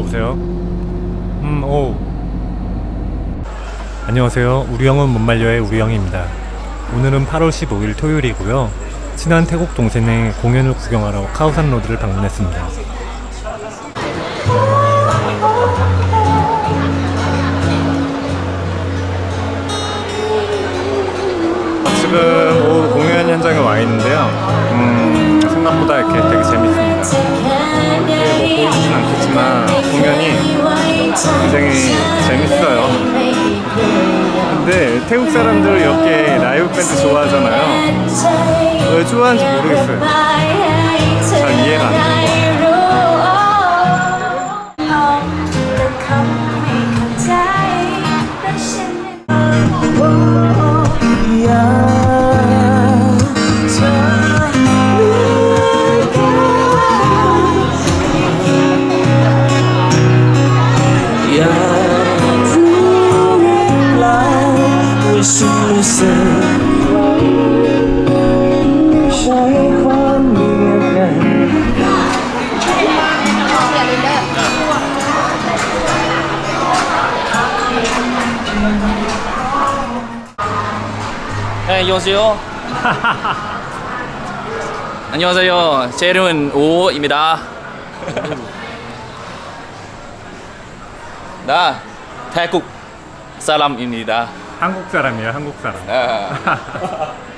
여보세요? 음, 오. 안녕하세요. 우리 형은 못 말려의 우리 형입니다. 오늘은 8월 15일 토요일이고요. 친한 태국 동생의 공연을 구경하러 카오산 로드를 방문했습니다. 지금 오후 공연 현장에 와 있는데요. 음, 생각보다 이렇게 되게 재밌습니다. 보이진 않겠지만 공연이 굉장히 재밌어요. 근데 태국 사람들 이렇게 라이브 밴드 좋아하잖아요. 왜 좋아하는지 모르겠어요. 네, 안녕하세요. 안녕하세요. 제 이름은 오입니다. 나 태국 사람입니다. 한국 사람이에요, 한국 사람. 아,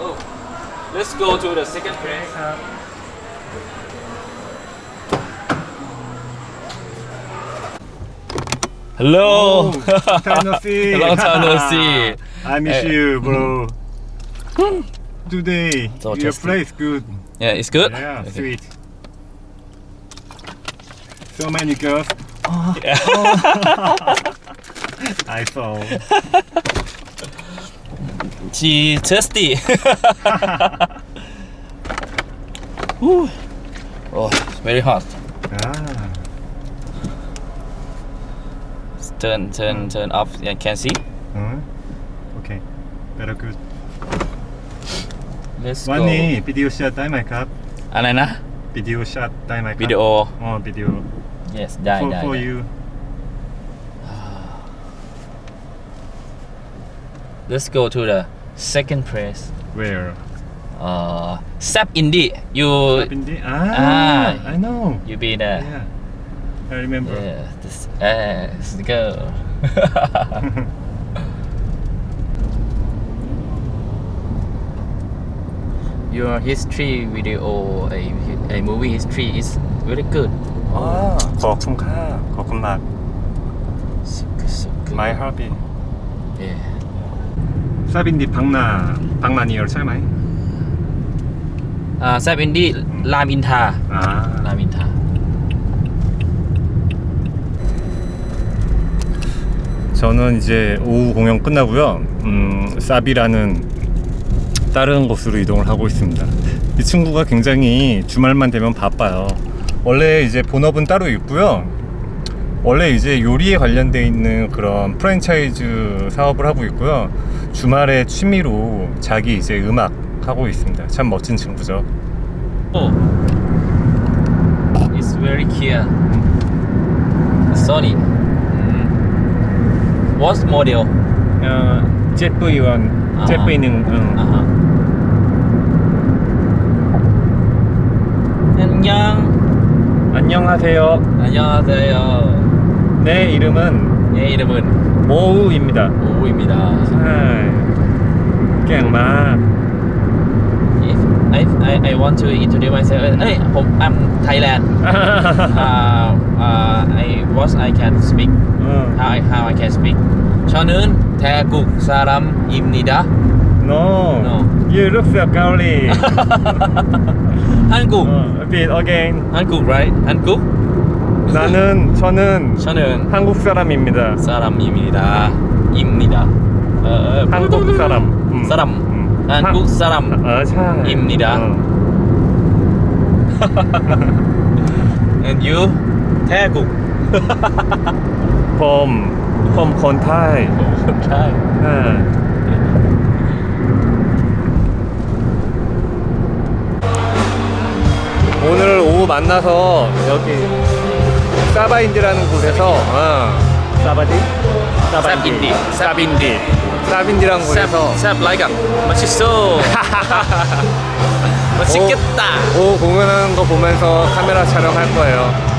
oh, let's go to the second place. Hello. Long time no see. Long time no see. I miss Eh. you, bro. Today, So your tasty. place good. yeah, it's good. Yeah, Okay. sweet. So many girls. I saw. She thirsty. Whew. oh, it's very hot. Ah, Turn, turn, turn off. Yeah, can see. 응? Okay, better good. Let's วัน go. นี้วิดีโอช็อตได้ไหมครับ อะไรนะ วิดีโอช็อตได้ไหมครับ วิดีโอ อ๋อวิดีโอ yes ได้ for ได้ for ได้ you Let's go to the second place where uh Sap Indie you Pindi ah, Ah. I know you be there yeah I remember yeah this uh, let's go your history video or a, a movie history is very good. 아, 거- 퉁카. 거금막 So, so good. 마이 하비. Yeah. 사빈디 박나 박나니얼 설마이. Uh, Sab Indi, Lam Inta. 아. Lam Inta. 저는 이제 오후 공연 끝나고요. 음, 사비라는 다른 곳으로 이동을 하고 있습니다. 이 친구가 굉장히 주말만 되면 바빠요. 원래 이제 본업은 따로 있고요. 원래 이제 요리에 관련돼 있는 그런 프랜차이즈 사업을 하고 있고요. 주말에 취미로 자기 이제 음악 하고 있습니다. 참 멋진 친구죠. Oh. It's very clear. Sony. Mm. What model? 어, ZV1, 아. ZV1, 응. 안녕. 안녕하세요. 안녕하세요. 내 이름은 내 이름은 모우입니다. 오우입니다. 깽마. If I, I, I want to introduce myself. Hey, I'm I'm Thailand. uh, uh, I was I can speak. how I, how I can speak. 저는 태국 사람입니다. No. No. You look so girly. 한국. 어, uh, repeat again. 한국, right? 한국 나는 저는 저는 한국 사람입니다. 사람입니다. 입니다. 어, 어. 한국 사람. 음. 사람. 음. 한국 아, 참. 사람입니다. 어. And you 태국. 봄. 봄 건타이. คนไทย 네. 만나서 여기 사바인디라는 곳에서 어. 사바디? 사바인디. 사빈디. 사빈디라는 곳에서. 쌉 라이강 맛있어. 맛있겠다. 오 공연하는 거 보면서 카메라 촬영할 거예요.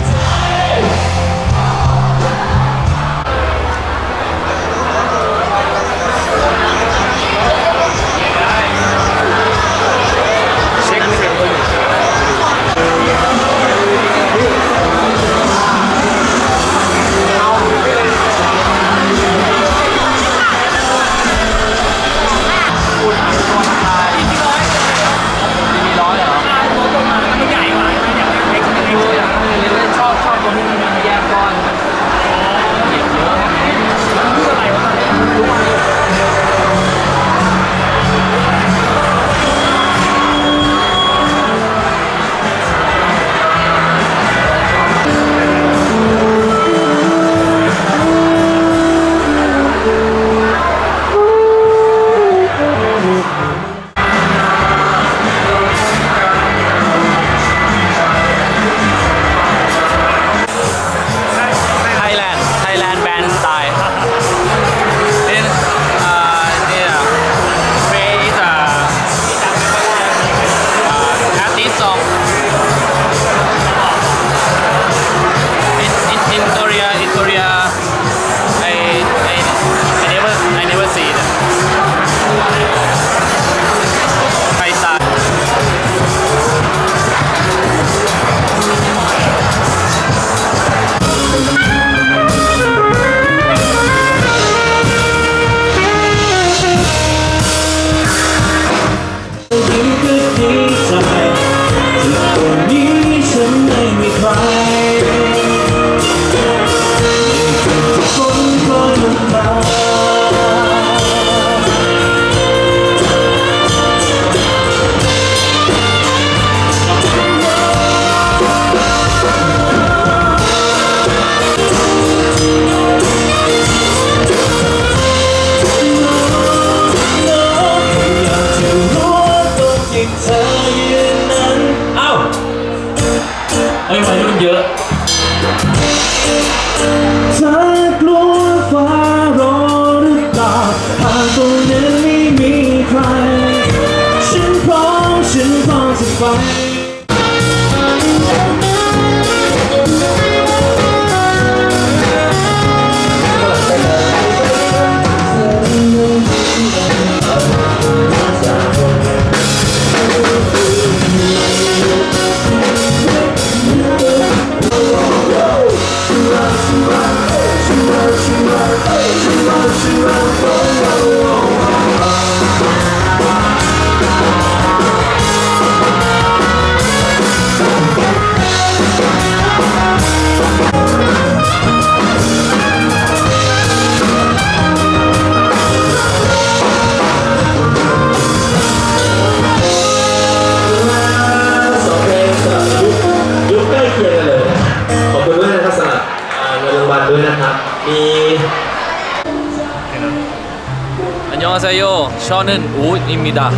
저는 옷입니다.